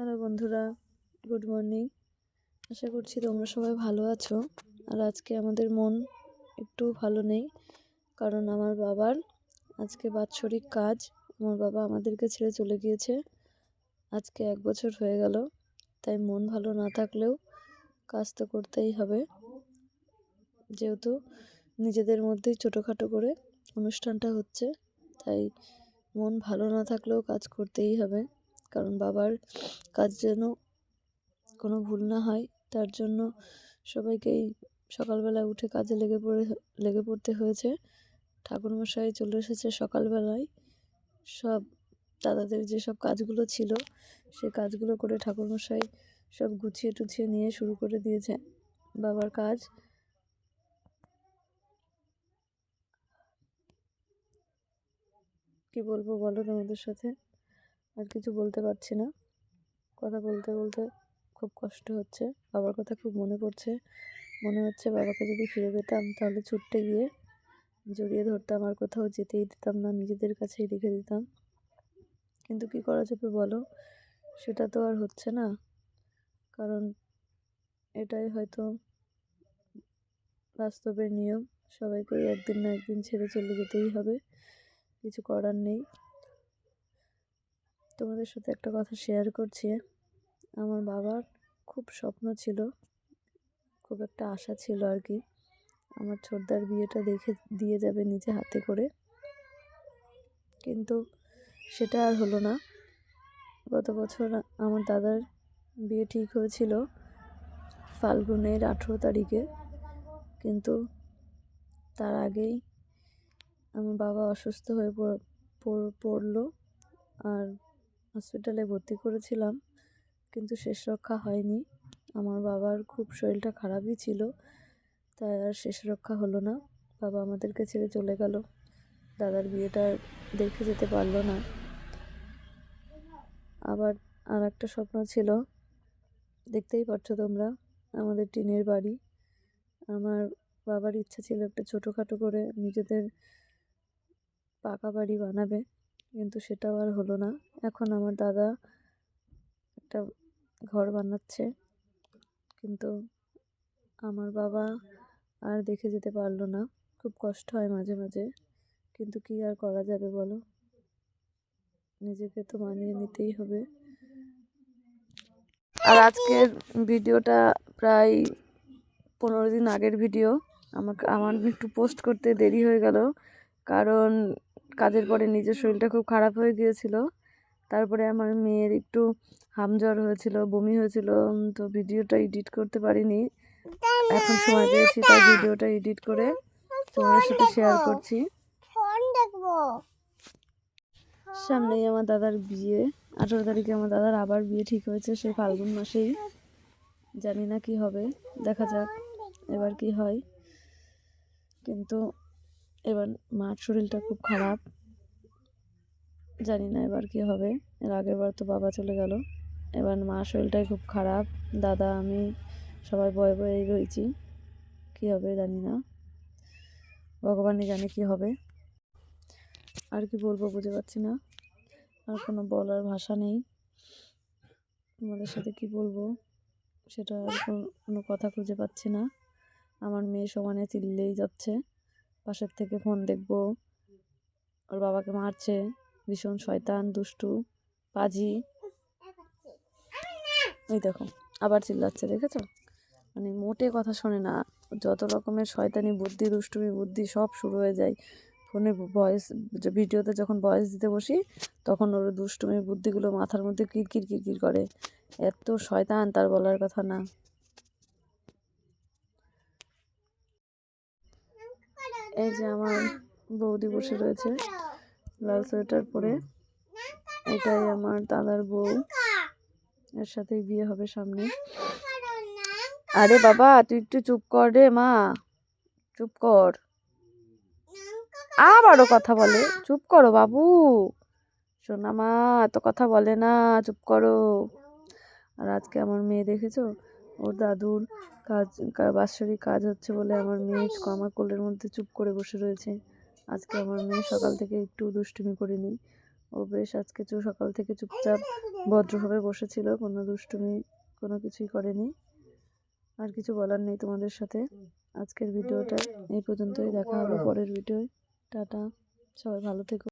Hello বন্ধুরা, good morning. আশা করছি তোমরা সবাই ভালো আছো। আর আজকে আমাদের মন একটু ভালো নেই, কারণ আমার বাবার আজকে বাৎসরিক কাজ। আমার বাবা আমাদেরকে ছেড়ে চলে গিয়েছে। আজকে এক বছর হয়ে গেল, তাই মন ভালো না থাকলেও কাজ তো করতেই হবে। যেহেতু নিজেদের মধ্যেই ছোটোখাটো করে অনুষ্ঠানটা হচ্ছে, তাই মন ভালো না থাকলেও কাজ করতেই হবে। কারণ বাবার কাজ যেন কোনো ভুল না হয়, তার জন্য সবাইকেই সকালবেলা উঠে কাজে লেগে পড়ে, লেগে পড়তে হয়েছে। ঠাকুরমশাই চলে এসেছে সকালবেলায়। সব দাদাদের যেসব কাজগুলো ছিল, সে কাজগুলো করে ঠাকুরমশাই সব গুছিয়ে টুছিয়ে নিয়ে শুরু করে দিয়েছে বাবার কাজ। কি বলব বলো তোমাদের সাথে? আর কিছু বলতে পারছি না। কথা বলতে বলতে খুব কষ্ট হচ্ছে। বাবার কথা খুব মনে পড়ছে। মনে হচ্ছে বাবাকে যদি ফিরে পেতাম, তাহলে ছুটতে গিয়ে জড়িয়ে ধরতাম আর কোথাও যেতেই দিতাম না, নিজেদের কাছেই রেখে দিতাম। কিন্তু কি করা যাবে বলো? সেটা তো আর হচ্ছে না। কারণ এটাই হয়তো বাস্তবের নিয়ম। সবাইকেই একদিন না একদিন ছেড়ে চলে যেতেই হবে। কিছু করার নেই। তোমাদের সাথে একটা কথা শেয়ার করছি। আমার বাবার খুব স্বপ্ন ছিল, খুব একটা আশা ছিল আর কি। আমার ছোটদার বিয়েটা দেখে দিয়ে যাবে নিজে হাতে করে। কিন্তু সেটা আর হলো না। গত বছর আমার দাদার বিয়ে ঠিক হয়েছিল ফাল্গুনের আঠেরো তারিখে। কিন্তু তার আগেই আমার বাবা অসুস্থ হয়ে পড়ল। আর হসপিটালে ভর্তি করেছিলাম, কিন্তু শেষ রক্ষা হয়নি। আমার বাবার খুব শরীরটা খারাপই ছিল, তাই আর শেষ রক্ষা হলো না। বাবা আমাদেরকে ছেড়ে চলে গেল। দাদার বিয়েটা দেখে যেতে পারল না। আবার আর একটা স্বপ্ন ছিল। দেখতেই পাচ্ছ তোমরা, আমাদের টিনের বাড়ি। আমার বাবার ইচ্ছা ছিল একটা ছোটোখাটো করে নিজেদের পাকা বাড়ি বানাবে। কিন্তু সেটাও আর হলো না। এখন আমার দাদা একটা ঘর বানাচ্ছে। কিন্তু আমার বাবা আর দেখে যেতে পারল না। খুব কষ্ট হয় মাঝে মাঝে। কিন্তু কি আর করা যাবে বলো? নিজেকে তো মানিয়ে নিতেই হবে। আর আজকের ভিডিওটা প্রায় পনেরো দিন আগের ভিডিও। আমাকে, আমার একটু পোস্ট করতে দেরি হয়ে গেল। কারণ কাজের পরে নিজের শরীরটা খুব খারাপ হয়ে গিয়েছিল। তারপরে আমার মেয়ের একটু হামজ্বর হয়েছিল বমি হয়েছিল তো ভিডিওটা এডিট করতে পারিনি। এখন সময় পেয়েছি তাই ভিডিওটা এডিট করে তোমাদের সাথে শেয়ার করছি। সামনেই আমার দাদার বিয়ে আঠেরো তারিখে আমার দাদার আবার বিয়ে ঠিক হয়েছে সে ফাল্গুন মাসেই। জানি না কি হবে দেখা যাক এবার কি হয়। কিন্তু এবার মার শরীরটা খুব খারাপ। জানি না এবার কি হবে। এর আগের বার তো বাবা চলে গেল। এবার মার শরীরটাই খুব খারাপ। দাদা, আমি সবাই বয়ে বয়েই রয়েছি। কি হবে জানি না। ভগবানই জানে কি হবে। আর কি বলব বুঝতে পারছি না। আর কোনো বলার ভাষা নেই। তোমাদের সাথে কি বলব? সেটা আর কোনো কথা খুঁজে পাচ্ছি না। আমার মেয়ে সমানে চিল্লেই যাচ্ছে। পাশের থেকে ফোন দেখব। ওর বাবাকে মারছে। ভীষণ শয়তান, দুষ্টু, পাজি। এই দেখো, আবার চিল্লাচ্ছে, দেখেছ? মানে মোটে কথা শোনে না। যত রকমের শয়তানি বুদ্ধি, দুষ্টুমি বুদ্ধি সব শুরু হয়ে যায়। ফোনে ভয়েস, ভিডিওতে যখন ভয়েস দিতে বসি, তখন ওর দুষ্টুমি বুদ্ধিগুলো মাথার মধ্যে কিরকির কিরকির করে। এত শয়তান তার বলার কথা না। এই যে আমার বৌদি বসে রয়েছে লাল সোয়েটার পরে। এটাই আমার দাদার বউ। এর সাথেই বিয়ে হবে সামনে। আরে বাবা, তুই একটু চুপ কর রে মা। চুপ কর। আবারও কথা বলে। চুপ করো বাবু। সোনা মা, এত কথা বলে না। চুপ করো। আর আজকে আমার মেয়ে দেখেছ? ওর দাদুর কাজ বাৎসরিক কাজ হচ্ছে বলে আমার মেয়ে আমার কোলের মধ্যে চুপ করে বসে রয়েছে। আজকে আমার মেয়ে সকাল থেকে একটু দুষ্টুমি করিনি। ও বেশ আজকে সকাল থেকে চুপচাপ ভদ্রভাবে বসেছিল, কোনো দুষ্টুমি, কোনো কিছুই করেনি। আর কিছু বলার নেই তোমাদের সাথে। আজকের ভিডিওটা এই পর্যন্তই, দেখা হবে পরের ভিডিওয়। টাটা, সবাই ভালো থেকো।